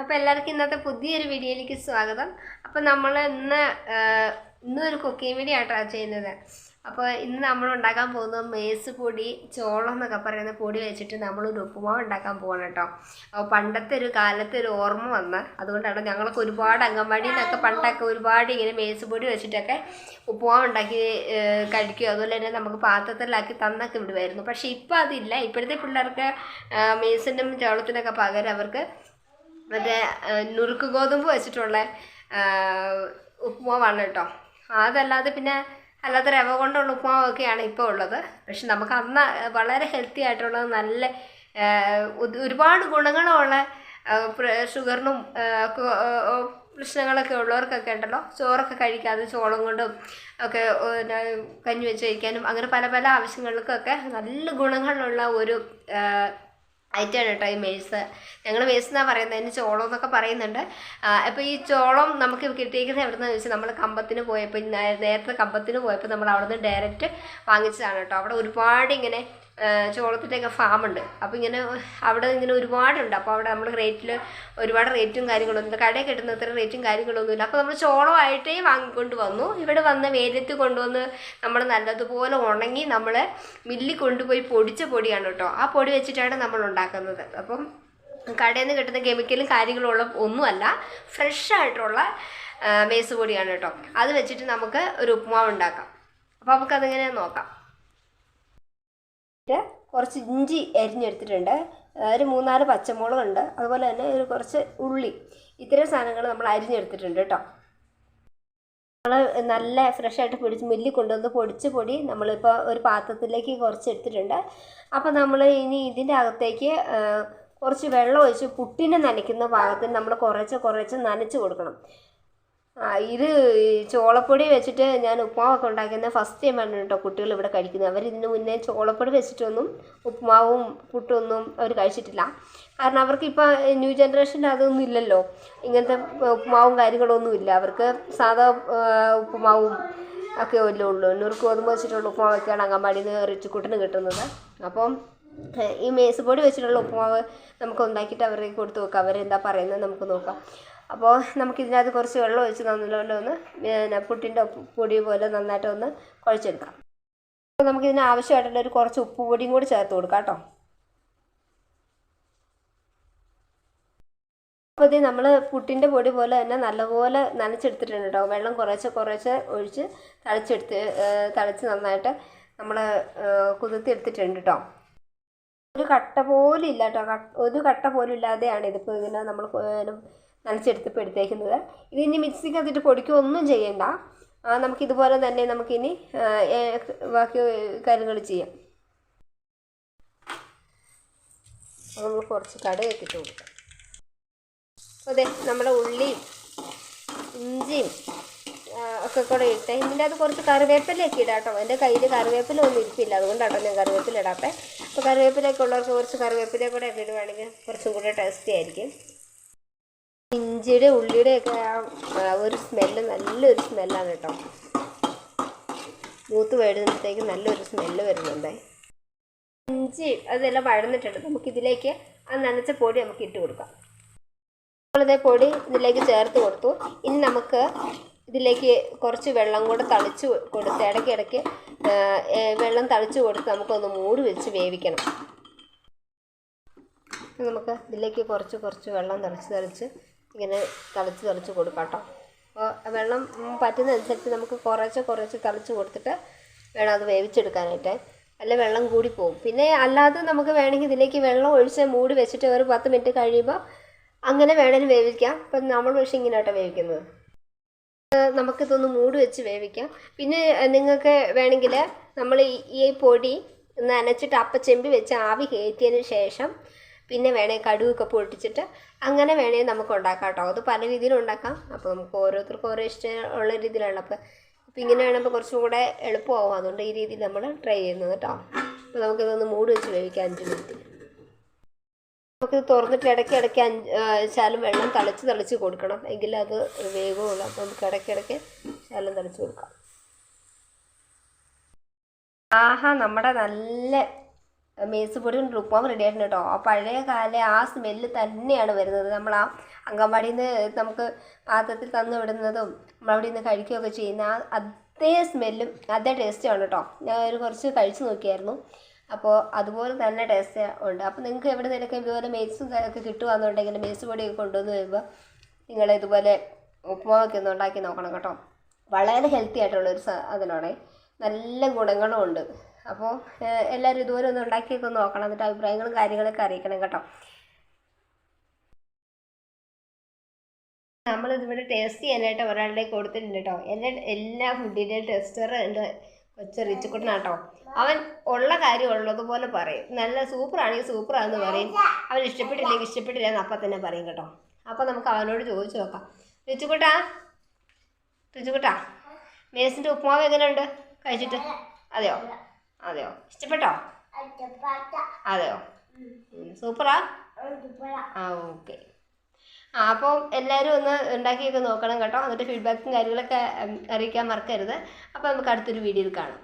അപ്പോൾ എല്ലാവർക്കും ഇന്നത്തെ പുതിയൊരു വീഡിയോയിലേക്ക് സ്വാഗതം. അപ്പോൾ നമ്മൾ ഇന്ന് ഇന്നൊരു കുക്കിംഗ് വീഡിയോ ആയിട്ടാണ് ചെയ്യുന്നത്. അപ്പോൾ ഇന്ന് നമ്മൾ ഉണ്ടാക്കാൻ പോകുന്നത് മേസ് പൊടി ചോളം എന്നൊക്കെ പറയുന്ന പൊടി വെച്ചിട്ട് നമ്മളൊരു ഉപ്പുമാവ് ഉണ്ടാക്കാൻ പോകണം കേട്ടോ. അപ്പോൾ പണ്ടത്തെ ഒരു കാലത്തെ ഒരു ഓർമ്മ വന്ന് അതുകൊണ്ടാണ് ഞങ്ങൾക്ക് ഒരുപാട് അംഗൻവാടിയിൽ നിന്നൊക്കെ പണ്ടൊക്കെ ഒരുപാട് ഇങ്ങനെ മേസ് പൊടി വെച്ചിട്ടൊക്കെ ഉപ്പുമാവ് ഉണ്ടാക്കി കഴിക്കുകയോ അതുപോലെ തന്നെ നമുക്ക് പാത്രത്തിലാക്കി തന്നൊക്കെ വിടുമായിരുന്നു പക്ഷേ ഇപ്പോൾ അതില്ല. ഇപ്പോഴത്തെ പിള്ളേർക്ക് മേസിനും ചോളത്തിനൊക്കെ പകരം അവർക്ക് മറ്റേ നുറുക്ക് ഗോതമ്പ് വെച്ചിട്ടുള്ള ഉപ്പുമാവാണ് കേട്ടോ. അതല്ലാതെ പിന്നെ അല്ലാത്ത രവ കൊണ്ടുള്ള ഉപ്പുമാവൊക്കെയാണ് ഇപ്പോൾ ഉള്ളത്. പക്ഷെ നമുക്ക് അന്ന് വളരെ ഹെൽത്തി ആയിട്ടുള്ള നല്ല ഒരുപാട് ഗുണങ്ങളുള്ള ഷുഗറിനും പ്രശ്നങ്ങളൊക്കെ ഉള്ളവർക്കൊക്കെ ഉണ്ടല്ലോ. ചോറൊക്കെ കഴിക്കാതെ ചോളം കൊണ്ടും ഒക്കെ കഞ്ഞി വെച്ച് കഴിക്കാനും അങ്ങനെ പല പല ആവശ്യങ്ങൾക്കൊക്കെ നല്ല ഗുണങ്ങളുള്ള ഒരു ആ, ഐറ്റമാണ് കേട്ടോ ഈ മേഴ്സ്. ഞങ്ങൾ മേഴ്സ് എന്നാണ് പറയുന്നത് അതിന് ചോളം എന്നൊക്കെ പറയുന്നുണ്ട് അപ്പോൾ ഈ ചോളം നമുക്ക് കിട്ടിയിരിക്കുന്നത് എവിടുന്ന് വെച്ചാൽ നമ്മൾ കമ്പത്തിന് പോയപ്പോൾ നേരത്തെ കമ്പത്തിന് പോയപ്പോൾ നമ്മൾ അവിടെ നിന്ന് ഡയറക്റ്റ് വാങ്ങിച്ചതാണ് കേട്ടോ. അവിടെ ഒരുപാട് ഇങ്ങനെ ചോളത്തിന്റെയൊക്കെ ഫാമുണ്ട് അപ്പോൾ ഇങ്ങനെ അവിടെ ഇങ്ങനെ ഒരുപാടുണ്ട്. അപ്പോൾ അവിടെ നമ്മൾ റേറ്റിൽ ഒരുപാട് റേറ്റും കാര്യങ്ങളൊന്നും കടയിൽ കിട്ടുന്ന അത്ര റേറ്റും കാര്യങ്ങളൊന്നുമില്ല. അപ്പോൾ നമ്മൾ ചോളമായിട്ടേ വാങ്ങിക്കൊണ്ട് വന്നു. ഇവിടെ വന്ന് വേലത്ത് കൊണ്ടുവന്ന് നമ്മൾ നല്ലതുപോലെ ഉണങ്ങി നമ്മൾ മില്ലിൽ കൊണ്ടുപോയി പൊടിച്ച പൊടിയാണ് കേട്ടോ. ആ പൊടി വെച്ചിട്ടാണ് നമ്മൾ ഉണ്ടാക്കുന്നത്. അപ്പം കടയിൽ നിന്ന് കിട്ടുന്ന കെമിക്കലും കാര്യങ്ങളും ഉള്ള ഒന്നുമല്ല ഫ്രഷ് ആയിട്ടുള്ള മേസ് പൊടിയാണ് കേട്ടോ. അത് വെച്ചിട്ട് നമുക്ക് ഒരു ഉപ്പുമാവ് ഉണ്ടാക്കാം. അപ്പോൾ നമുക്കതിങ്ങനെ നോക്കാം. കുറച്ച് ഇഞ്ചി അരിഞ്ഞെടുത്തിട്ടുണ്ട് ഒരു മൂന്നാൽ പച്ചമുളകുണ്ട് അതുപോലെ തന്നെ ഒരു കുറച്ച് ഉള്ളി. ഇത്തരം സാധനങ്ങൾ നമ്മൾ അരിഞ്ഞെടുത്തിട്ടുണ്ട് കേട്ടോ. നമ്മൾ നല്ല ഫ്രഷായിട്ട് പൊടിച്ച് മില്ലിൽ കൊണ്ടുവന്ന് പൊടിച്ച് പൊടി നമ്മളിപ്പോൾ ഒരു പാത്രത്തിലേക്ക് കുറച്ച് എടുത്തിട്ടുണ്ട് അപ്പോൾ നമ്മൾ ഇനി ഇതിന്റെ അകത്തേക്ക് കുറച്ച് വെള്ളം ഒഴിച്ച് പുട്ടിനെ നനയ്ക്കുന്ന ഭാഗത്തിന് നമ്മൾ കുറച്ച് കുറച്ച് നനച്ച് കൊടുക്കണം. ഇത് ചോളപ്പൊടി വെച്ചിട്ട് ഞാൻ ഉപ്പുമാവൊക്കെ ഉണ്ടാക്കുന്ന ഫസ്റ്റ് ടൈം ആണ് കേട്ടോ കുട്ടികൾ ഇവിടെ കഴിക്കുന്നത്. അവർ ഇതിന് മുന്നേ ചോളപ്പൊടി വെച്ചിട്ടൊന്നും ഉപ്പുമാവും പുട്ടൊന്നും അവർ കഴിച്ചിട്ടില്ല. കാരണം അവർക്ക് ഇപ്പോൾ ന്യൂ ജനറേഷന്റെ അതൊന്നും ഇല്ലല്ലോ. ഇങ്ങനത്തെ ഉപ്പുമാവും കാര്യങ്ങളൊന്നും ഇല്ല. അവർക്ക് സാധാ ഉപ്പുമാവും ഒക്കെ അല്ലേ ഉള്ളൂ. നുറുക്ക് ഗോതമ്പ് വെച്ചിട്ടുള്ള ഉപ്പുമാവൊക്കെയാണ് അങ്കൻവാടിയിൽ നിന്ന് റിച്ചുക്കുട്ടിന് കിട്ടുന്നത്. അപ്പം ഈ മേസ് പൊടി വെച്ചിട്ടുള്ള ഉപ്പുമാവ് നമുക്ക് ഉണ്ടാക്കിയിട്ട് അവർക്ക് കൊടുത്ത് നോക്കാം. അവരെന്താ പറയുന്നത് നമുക്ക് നോക്കാം. അപ്പോൾ നമുക്കിതിനകത്ത് കുറച്ച് വെള്ളം ഒഴിച്ച് നല്ലോണം ഒന്ന് പിന്നെ പുട്ടിന്റെ പൊടി പോലെ നന്നായിട്ട് ഒന്ന് കുഴച്ചെടുക്കാം. അപ്പോൾ നമുക്കിതിന് ആവശ്യമായിട്ടുള്ള ഒരു കുറച്ച് ഉപ്പ് പൊടിയും കൂടി ചേർത്ത് കൊടുക്കാം കേട്ടോ. അപ്പോൾ ഇത് നമ്മൾ പുട്ടിന്റെ പൊടി പോലെ തന്നെ നല്ലപോലെ നനച്ചെടുത്തിട്ടുണ്ട് കേട്ടോ. വെള്ളം കുറേശ്ശെ കുറേശ്ശെ ഒഴിച്ച് തളിച്ചെടുത്ത് തളിച്ച് നന്നായിട്ട് നമ്മൾ കുതിർത്തി എടുത്തിട്ടുണ്ട് കേട്ടോ. ഒരു കട്ട പോലും ഇല്ല കേട്ടോ. ഒരു കട്ട പോലും ഇല്ലാതെയാണ് ഇതിപ്പോൾ ഇങ്ങനെ നമ്മൾ നനച്ചെടുത്തിപ്പോൾ എടുത്തേക്കുന്നത് ഇത് ഇനി മിക്സിക്ക് അതിട്ട് പൊടിക്കുകയൊന്നും ചെയ്യണ്ട. നമുക്കിതുപോലെ തന്നെ നമുക്കിനി ബാക്കി കാര്യങ്ങൾ ചെയ്യാം. അപ്പോൾ നമ്മൾ കുറച്ച് കടുകൊക്കെ ഇട്ട് കൊടുക്കാം അതെ നമ്മുടെ ഉള്ളിയും ഇഞ്ചിയും ഒക്കെ കൂടെ ഇട്ട് ഇതിന്റെ അത് കുറച്ച് കറിവേപ്പിലയൊക്കെ ഇടാം കേട്ടോ. എന്റെ കയ്യിൽ കറിവേപ്പില ഒന്നും ഇരിപ്പില്ല. അതുകൊണ്ടാട്ടോ ഞാൻ കറിവേപ്പില ഇടാത്തത്. അപ്പോൾ കറിവേപ്പിലയൊക്കെ ഉള്ളവർക്ക് കുറച്ച് കറിവേപ്പില കൂടെ ഒക്കെ ഇടുവാണെങ്കിൽ കുറച്ചും കൂടെ ടേസ്റ്റി ആയിരിക്കും. ഇഞ്ചിയുടെ ഉള്ളിയുടെ ഒക്കെ ആ ഒരു സ്മെല്ല് നല്ലൊരു സ്മെല്ലാണ് കേട്ടോ. മൂത്ത് വേടുന്നത്തേക്ക് നല്ലൊരു സ്മെല്ല് വരുന്നുണ്ട്. ഇഞ്ചി അതെല്ലാം വഴന്നിട്ടുണ്ട്. നമുക്കിതിലേക്ക് ആ നനച്ച പൊടി നമുക്ക് ഇട്ട് കൊടുക്കാം. നമ്മളിതേ പൊടി ഇതിലേക്ക് ചേർത്ത് കൊടുത്തു. ഇനി നമുക്ക് ഇതിലേക്ക് കുറച്ച് വെള്ളം കൂടെ തളിച്ച് കൊടുത്ത് ഇടയ്ക്കിടയ്ക്ക് ഇടയ്ക്ക് വെള്ളം തളിച്ച് കൊടുത്ത് നമുക്കൊന്ന് മൂടി വെച്ച് വേവിക്കണം. നമുക്ക് ഇതിലേക്ക് കുറച്ച് കുറച്ച് വെള്ളം തളിച്ച് തളിച്ച് ഇങ്ങനെ തളിച്ച് തളിച്ച് കൊടുക്കാം കേട്ടോ അപ്പോൾ വെള്ളം പറ്റുന്നതനുസരിച്ച് നമുക്ക് കുറച്ച് കുറച്ച് തളിച്ച് കൊടുത്തിട്ട് വേണം അത് വേവിച്ചെടുക്കാനായിട്ട്. അല്ല വെള്ളം കൂടി പോകും പിന്നെ അല്ലാതെ നമുക്ക് വേണമെങ്കിൽ ഇതിലേക്ക് വെള്ളം ഒഴിച്ച് മൂടി വെച്ചിട്ട് ഒരു പത്ത് മിനിറ്റ് കഴിയുമ്പോൾ അങ്ങനെ വേണമെങ്കിൽ വേവിക്കാം. ഇപ്പം നമ്മൾ പക്ഷേ ഇങ്ങനെ കേട്ടോ വേവിക്കുന്നത് നമുക്കിതൊന്ന് മൂടി വെച്ച് വേവിക്കാം. പിന്നെ നിങ്ങൾക്ക് വേണമെങ്കിൽ നമ്മൾ ഈ പൊടി നനച്ചിട്ട് അപ്പച്ചെമ്പി വെച്ച് ആവി കയറ്റിയതിന് ശേഷം പിന്നെ വേണേൽ കടുകൊക്കെ പൊട്ടിച്ചിട്ട് അങ്ങനെ വേണേൽ നമുക്ക് ഉണ്ടാക്കാം കേട്ടോ. അത് പല രീതിയിൽ ഉണ്ടാക്കാം. അപ്പോൾ നമുക്ക് ഓരോരുത്തർക്കും ഓരോ ഇഷ്ടമുള്ള രീതിയിലാണ്. അപ്പോൾ അപ്പോൾ ഇങ്ങനെ വേണമ്പോൾ കുറച്ചും കൂടെ എളുപ്പമാവും. അതുകൊണ്ട് ഈ രീതിയിൽ നമ്മൾ ട്രൈ ചെയ്യുന്നത് കേട്ടോ. അപ്പോൾ നമുക്കിതൊന്ന് മൂടി വെച്ച് വേവിക്കാം അഞ്ച് മിനിറ്റ് നമുക്കിത് തുറന്നിട്ട് ഇടയ്ക്ക് ഇടയ്ക്ക് അഞ്ച് ശാലം വെള്ളം തളിച്ച് തളിച്ച് കൊടുക്കണം. എങ്കിൽ അത് വേഗമുള്ളൂ അപ്പോൾ നമുക്ക് ഇടയ്ക്കിടയ്ക്ക് ഇടയ്ക്ക് ശാലം തളിച്ച് കൊടുക്കാം. ആഹാ നമ്മുടെ നല്ല മേസ് പൊടി കൊണ്ട് ഉപ്പുമാവ് റെഡി ആയിട്ടുണ്ട് കേട്ടോ. ആ പഴയ കാല ആ സ്മെല്ല് തന്നെയാണ് വരുന്നത്. നമ്മൾ ആ അങ്കൻവാടിയിൽ നിന്ന് നമുക്ക് പാത്രത്തിൽ തന്നു വിടുന്നതും നമ്മളവിടെ നിന്ന് കഴിക്കുകയൊക്കെ ചെയ്യുന്ന ആ അതേ സ്മെല്ലും അതേ ടേസ്റ്റുമാണ് കേട്ടോ. ഞാൻ ഒരു കുറച്ച് കഴിച്ചു നോക്കിയായിരുന്നു. അപ്പോൾ അതുപോലെ തന്നെ ടേസ്റ്റ് ഉണ്ട്. അപ്പോൾ നിങ്ങൾക്ക് എവിടെ നിന്നൊക്കെ ഇതുപോലെ മേസും ഒക്കെ കിട്ടുകയെന്നുണ്ടെങ്കിൽ മേസ് പൊടിയൊക്കെ കൊണ്ടുവന്ന് വരുമ്പോൾ നിങ്ങൾ ഇതുപോലെ ഉപ്പുമാവൊക്കെ ഒന്ന് ഉണ്ടാക്കി നോക്കണം കേട്ടോ. വളരെ ഹെൽത്തി ആയിട്ടുള്ളൊരു സാധനമാണ് നല്ല ഗുണങ്ങളും ഉണ്ട്. അപ്പോൾ എല്ലാവരും ഇതുപോലെ ഒന്ന് ഉണ്ടാക്കിയൊക്കെ നോക്കണം. എന്നിട്ട് അഭിപ്രായങ്ങളും കാര്യങ്ങളൊക്കെ അറിയിക്കണം കേട്ടോ. നമ്മളിതിവിടെ ടേസ്റ്റ് ചെയ്യാനായിട്ട് ഒരാളുടെ കൊടുത്തിട്ടുണ്ട് കേട്ടോ. എല്ലാ എല്ലാ ഫുഡിന്റെയും ടെസ്റ്റർ ഉണ്ട്. കൊച്ചു റിച്ചുക്കുട്ടനാട്ടോ അവൻ ഉള്ള കാര്യം ഉള്ളതുപോലെ പറയും. നല്ല സൂപ്പറാണെങ്കിൽ സൂപ്പറാണെന്ന് പറയും. അവൻ ഇഷ്ടപ്പെട്ടില്ലെങ്കിൽ ഇഷ്ടപ്പെട്ടില്ല എന്ന് അപ്പം തന്നെ പറയും കേട്ടോ. അപ്പം നമുക്ക് അവനോട് ചോദിച്ചു നോക്കാം. റിച്ചുക്കുട്ടാ റിച്ചുക്കുട്ടാ മേസിന്റെ ഉപ്പുമാവ് എങ്ങനെയുണ്ട്? കഴിച്ചിട്ട്? അതെയോ? അതെയോ? ഇഷ്ടപ്പെട്ടോ? അതെയോ? സൂപ്പറാ? ആ ഓക്കെ. ആ അപ്പോൾ എല്ലാവരും ഒന്ന് ഉണ്ടാക്കിയൊക്കെ നോക്കണം കേട്ടോ. എന്നിട്ട് ഫീഡ്ബാക്കും കാര്യങ്ങളൊക്കെ അറിയിക്കാൻ മറക്കരുത്. അപ്പോൾ നമുക്ക് അടുത്തൊരു വീഡിയോയിൽ കാണാം.